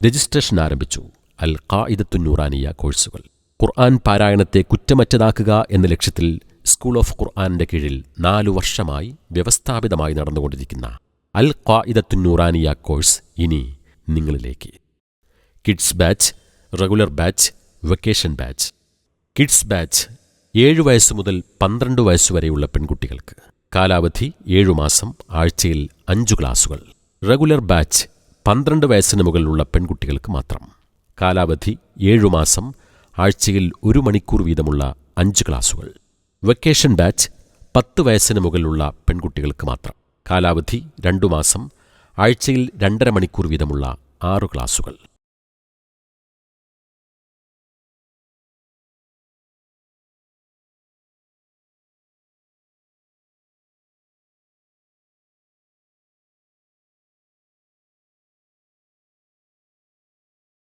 Registration ആരംഭിച്ചു. അൽ ഖായിദത്തു നൂറാനിയ കോഴ്സുകൾ. ഖുർആൻ പാരായണത്തെ കുറ്റമറ്റതാക്കുക എന്ന ലക്ഷ്യത്തിൽ സ്കൂൾ ഓഫ് ഖുർആാനിന്റെ കീഴിൽ നാലു വർഷമായി വ്യവസ്ഥാപിതമായി നടന്നുകൊണ്ടിരിക്കുന്ന അൽ ഖായിദത്തു നൂറാനിയ കോഴ്സ് ഇനി നിങ്ങളിലേക്ക്. Kids batch regular batch vacation batch. Kids batch ഏഴ് വയസ്സ് മുതൽ പന്ത്രണ്ട് വയസ്സ് വരെയുള്ള പെൺകുട്ടികൾക്ക്. കാലാവധി ഏഴു മാസം ആഴ്ചയിൽ അഞ്ചു ക്ലാസുകൾ. റെഗുലർ ബാച്ച് പന്ത്രണ്ട് വയസ്സിന് മുകളിലുള്ള പെൺകുട്ടികൾക്ക് മാത്രം. കാലാവധി ഏഴു മാസം ആഴ്ചയിൽ ഒരു മണിക്കൂർ വീതമുള്ള അഞ്ച് ക്ലാസുകൾ. വെക്കേഷൻ ബാച്ച് പത്ത് വയസ്സിന് മുകളിലുള്ള പെൺകുട്ടികൾക്ക് മാത്രം. കാലാവധി രണ്ടു മാസം ആഴ്ചയിൽ രണ്ടര മണിക്കൂർ വീതമുള്ള ആറു ക്ലാസുകൾ.